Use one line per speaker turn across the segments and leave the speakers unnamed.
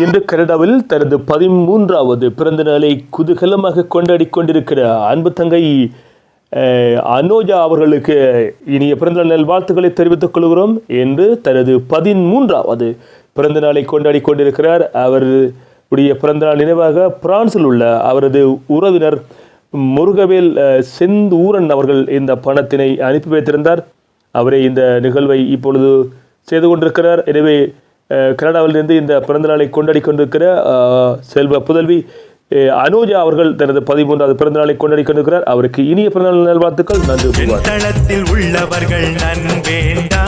இன்று கனடாவில் தனது பதிமூன்றாவது பிறந்த நாளை குதூகலமாக கொண்டாடி கொண்டிருக்கிற அன்பு தங்கை அனோஜா அவர்களுக்கு இனிய பிறந்தநாள் நல்வாழ்த்துக்களை தெரிவித்துக் கொள்கிறோம். என்று தனது பதிமூன்றாவது பிறந்த நாளை கொண்டாடி கொண்டிருக்கிறார். அவருடைய உடைய பிறந்தநாள் நினைவாக பிரான்சில் உள்ள அவரது உறவினர் முருகவேல் அஹ், செந்தூரன் அவர்கள் இந்த பணத்தினை அனுப்பி வைத்திருந்தார். அவரே இந்த நிகழ்வை இப்பொழுது செய்து கொண்டிருக்கிறார். எனவே கனடாவிலிருந்து இந்த பிறந்தநாளை கொண்டாடி கொண்டிருக்கிற செல்வ புதல்வி அனோஜா அவர்கள் தனது பதிமூன்றாவது பிறந்தநாளை கொண்டாடி கொண்டிருக்கிறார் அவருக்கு இனிய பிறந்தநாள் நல்வாழ்த்துக்கள். நன்றி.
தளத்தில் உள்ளவர்கள் நன்வேண்டா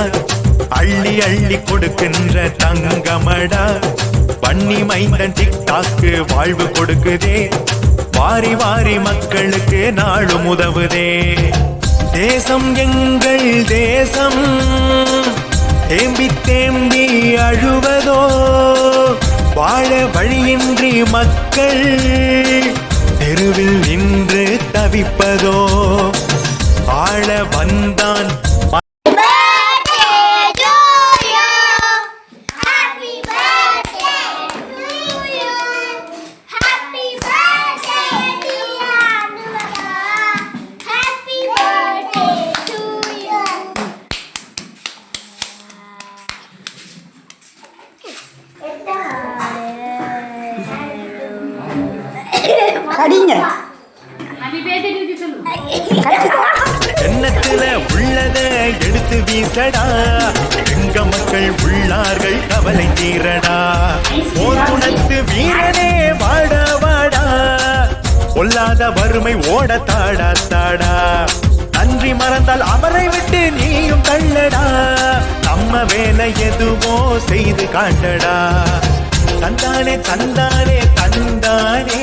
அள்ளி அள்ளி கொடுக்கின்ற தங்கமடா பண்ணி மைந்தன் டிக்டாக்கு வாழ்வு கொடுக்குதே வாரி வாரி மக்களுக்கு நாளும் உதவுதே. தேசம் எங்கள் தேசம் தேம்பி தேம்பி அழுவதோ? வாழ வழியின்றி மக்கள் தெருவில் நின்று தவிப்பதோ?
ஆழ வந்த
கடிங்க.
எண்ணத்துல உள்ளத எடுத்து வீசடா. எங்க மக்கள் உள்ளார்கள் கவலை தீரடா. போர் குணத்து வீரனே வாடா வாடா பொல்லாத வறுமை ஓட தாடா தாடா. நன்றி மறந்தால் அவரை விட்டு நீயும் தள்ளடா. நம்ம வேலை எதுவோ செய்து காட்டடா. தந்தானே தந்தானே தந்தானே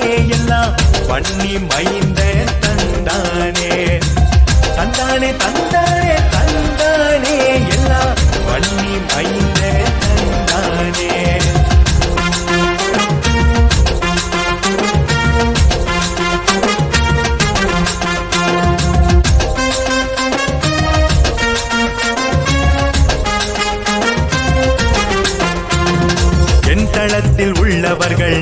வன்னி மைந்த தந்தானே. தந்தானே தந்தானே தந்தானே. எல்லாம் வன்னி மைந்த தந்தானே. என் தளத்தில் உள்ளவர்கள்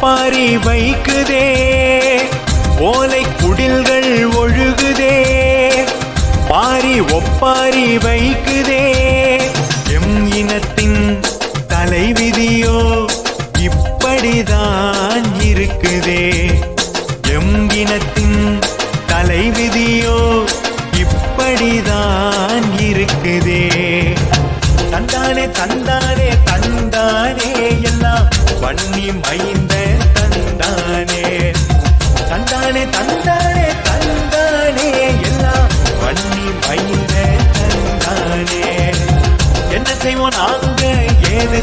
பாரி வைக்குதே. ஓலை குடில்கள் ஒழுகுதே. பாரி ஒப்பாரி வைக்குதே. எம் இனத்தின் தலைவிதியோ இப்படிதான் இருக்குதே. எம் இனத்தின் தலைவிதியோ இப்படிதான் இருக்குதே. தந்தானே தந்தானே தந்தானே எல்லாம் பண்ணி மைந்த